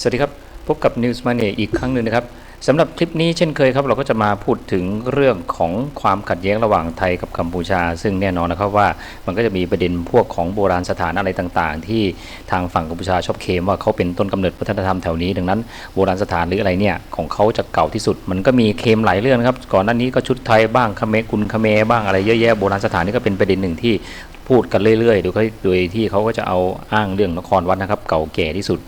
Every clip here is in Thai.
สวัสดีครับ พบกับ News Money อีกครั้งหนึ่งนะครับสำหรับคลิปนี้เช่นเคยครับ เราก็จะมาพูดถึงเรื่องของความขัดแย้งระหว่างไทยกับกัมพูชา ซึ่งแน่นอนนะครับว่ามันก็จะมีประเด็นพวกของโบราณสถานอะไรต่างๆ ที่ทางฝั่งกัมพูชาชอบเคมว่าเขาเป็นต้นกำเนิดวัฒนธรรมแถวนี้ ดังนั้นโบราณสถานหรืออะไรเนี่ยของเขาจะเก่าที่สุด มันก็มีเคมหลายเรื่องนครับก่อนหน้านี้ก็ชุดไทยบ้างคเมกุลคเมบ้างอะไรเยอะแยะโบราณสถานนี่ก็เป็นประเด็นหนึ่งที่ พูดกันเรื่อยๆ โดยเขาโดยที่เขาก็จะเอาอ้างเรื่องนครวัดนะครับ เก่าแก่ที่สุด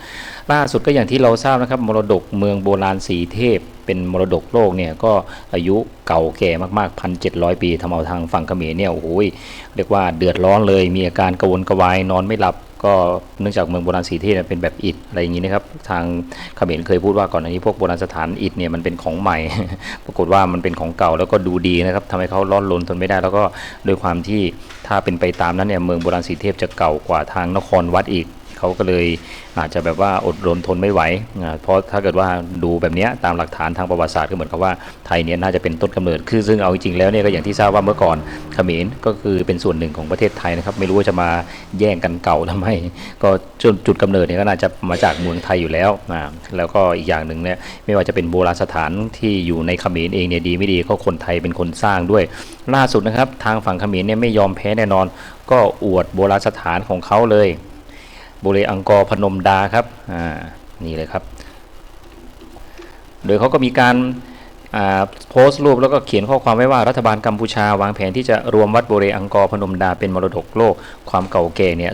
ล่าสุดก็อย่างที่เราทราบนะครับ มรดกเมืองโบราณสีเทพ เป็นมรดกโลกเนี่ยก็อายุเก่าแก่มากๆพันเจ็ดปีทำเอาทางฝั่งเขมรเนี่ยโอ้โหเรียกว่าเดือดร้อนเลยมีอาการกระวนกระวายนอนไม่หลับ ก็เนื่องจากเมืองโบราณสีเทพเป็นแบบอิฐอะไรอย่างนี้นะครับ ทางเขมรเคยพูดว่าก่อนอันนี้พวกโบราณสถานอิฐเนี่ยมันเป็นของใหม่ ปรากฏว่ามันเป็นของเก่าแล้วก็ดูดีนะครับทำให้เขาล่อนลนทนไม่ได้ แล้วก็โดยความที่ถ้าเป็นไปตามนั้นเนี่ยเมืองโบราณสีเทพจะเก่ากว่าทางนครวัดอีก เขาก็เลยอาจจะแบบว่าอดรนทนไม่ไหว เพราะถ้าเกิดว่าดูแบบนี้ตามหลักฐานทางประวัติศาสตร์ก็เหมือนกับว่าไทยเนี่ยน่าจะเป็นต้นกำเนิดคือซึ่งเอาจริงๆแล้วเนี่ยก็อย่างที่ทราบว่าเมื่อก่อนเขมรก็คือเป็นส่วนหนึ่งของประเทศไทยนะครับไม่รู้ว่าจะมาแย่งกันเก่าทำไมก็จุดจุดกำเนิดเนี่ยก็น่าจะมาจากเมืองไทยอยู่แล้วอ่าแล้วก็อีกอย่างหนึ่งเนี่ยไม่ว่าจะเป็นโบราณสถานที่อยู่ในเขมรเองเนี่ยดีไม่ดีก็คนไทยเป็นคนสร้างด้วย ล่าสุดนะครับทางฝั่งเขมรเนี่ยไม่ยอมแพ้แน่นอน ก็อวดโบราณสถานของเขาเลย บุเรอังกอร์พนมดาครับ อ่า นี่เลยครับ โดยเขาก็มีการ โพสต์รูปแล้วก็เขียนข้อความไว้ว่ารัฐบาลกัมพูชาวางแผนที่จะรวมวัดโบเรอังกอร์พนมดาเป็นมรดกโลก ความเก่าแก่เนี่ย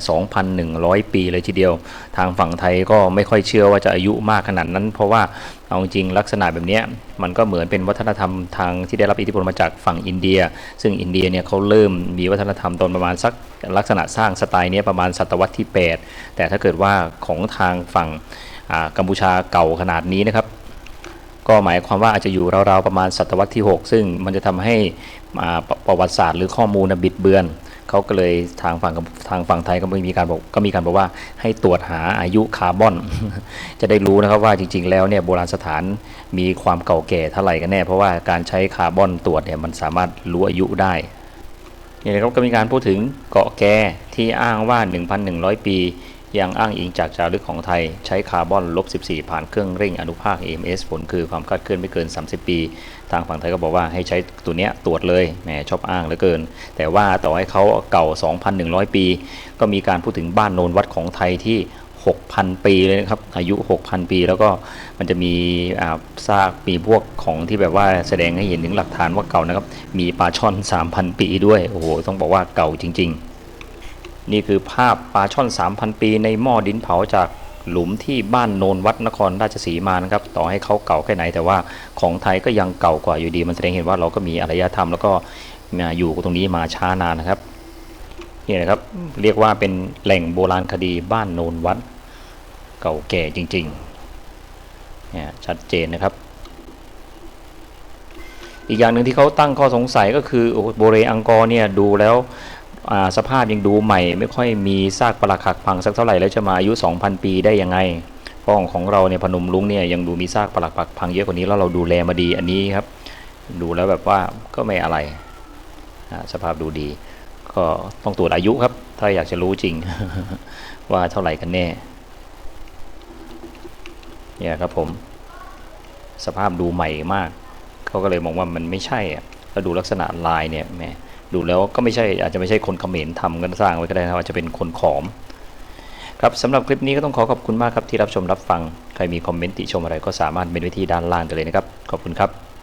2,100 ปีเลยทีเดียว ทางฝั่งไทยก็ไม่ค่อยเชื่อว่าจะอายุมากขนาดนั้น เพราะว่าเอาจริงลักษณะแบบนี้มันก็เหมือนเป็นวัฒนธรรมทางที่ได้รับอิทธิพลมาจากฝั่งอินเดีย ซึ่งอินเดียเนี่ยเขาเริ่มมีวัฒนธรรมตอนประมาณสักลักษณะสร้างสไตล์นี้ประมาณศตวรรษที่ 8 แต่ถ้าเกิดว่าของทางฝั่งกัมพูชาเก่าขนาดนี้นะครับ ก็หมายความว่าอาจจะอยู่ราวๆประมาณศตวรรษที่ 6 ซึ่งมันจะทำให้ประวัติศาสตร์หรือข้อมูลนะบิดเบือนเขาก็เลยทางฝั่งทางฝั่งไทยก็มีการบอกก็มีการบอกว่าให้ตรวจหาอายุคาร์บอน จะได้รู้นะครับว่าจริง ๆ แล้วเนี่ยโบราณสถานมีความเก่าแก่เท่าไหร่กันแน่ เพราะว่าการใช้คาร์บอนตรวจเนี่ยมันสามารถรู้อายุได้นี่นะครับก็มีการพูดถึงเกาะแก่ที่อ้างว่า 1,100 ปี ยังอ้างอิงจากจารึกของไทย ใช้คาร์บอนลบ 14 ผ่านเครื่องเร่งอนุภาค AMS ผลคือความคาดเคลื่อนไม่เกิน 30 ปี ทางฝั่งไทยก็บอกว่าให้ใช้ตัวเนี้ยตรวจเลยแหมชอบอ้างเหลือเกิน แต่ว่าต่อให้เขาเก่า 2,100 ปี ก็มีการพูดถึงบ้านโนนวัดของไทยที่ 6,000 ปีเลยนะครับ อายุ 6,000 ปีแล้วก็มันจะมีซากมีพวกของที่แบบว่าแสดงให้เห็นถึงหลักฐานว่าเก่านะครับ มีปลาช่อน 3,000 ปีด้วย โอ้โห ต้องบอกว่าเก่าจริง ๆ นี่คือภาพปลาช่อน 3,000 ปีในหม้อดินเผาจากหลุมที่บ้านโนนวัดนครราชสีมานะครับ ต่อให้เขาเก่าแค่ไหนแต่ว่าของไทยก็ยังเก่ากว่าอยู่ดี มันแสดงเห็นว่าเราก็มีอารยธรรม แล้วก็อยู่ตรงนี้มาช้านานนะครับนี่นะครับเรียกว่าเป็นแหล่งโบราณคดีบ้านโนนวัด เก่าแก่จริงๆเนี่ยชัดเจนนะครับ อีกอย่างหนึ่งที่เขาตั้งข้อสงสัยก็คือโอ้โหโบเรอังกอร์เนี่ยดูแล้ว สภาพยังดูใหม่ ไม่ค่อยมีซากปรักหักพังสักเท่าไหร่แล้วจะมาอายุ 2,000 ปีได้ยังไงเพราะของของเราเนี่ยพนมลุงเนี่ยยังดูมีซากปรักหักพังเยอะกว่านี้แล้วเราดูแลมาดีอันนี้ครับ ดูแล้วแบบว่าก็ไม่อะไรสภาพดูดี ก็ต้องตรวจอายุครับ ถ้าอยากจะรู้จริง ว่าเท่าไหร่กันแน่เนี่ยครับผมสภาพดูใหม่มาก เขาก็เลยมองว่ามันไม่ใช่อะแล้วดูลักษณะลายเนี่ยแหม ดูแล้วก็ไม่ใช่อาจจะไม่ใช่คนเขมรทำกันสร้างไว้ก็ได้นะว่าจะเป็นคนขอม ครับสำหรับคลิปนี้ก็ต้องขอขอบคุณมากครับที่รับชมรับฟัง ใครมีคอมเมนต์ติชมอะไรก็สามารถเป็นไว้ที่ด้านล่างกันเลยนะครับ ขอบคุณครับ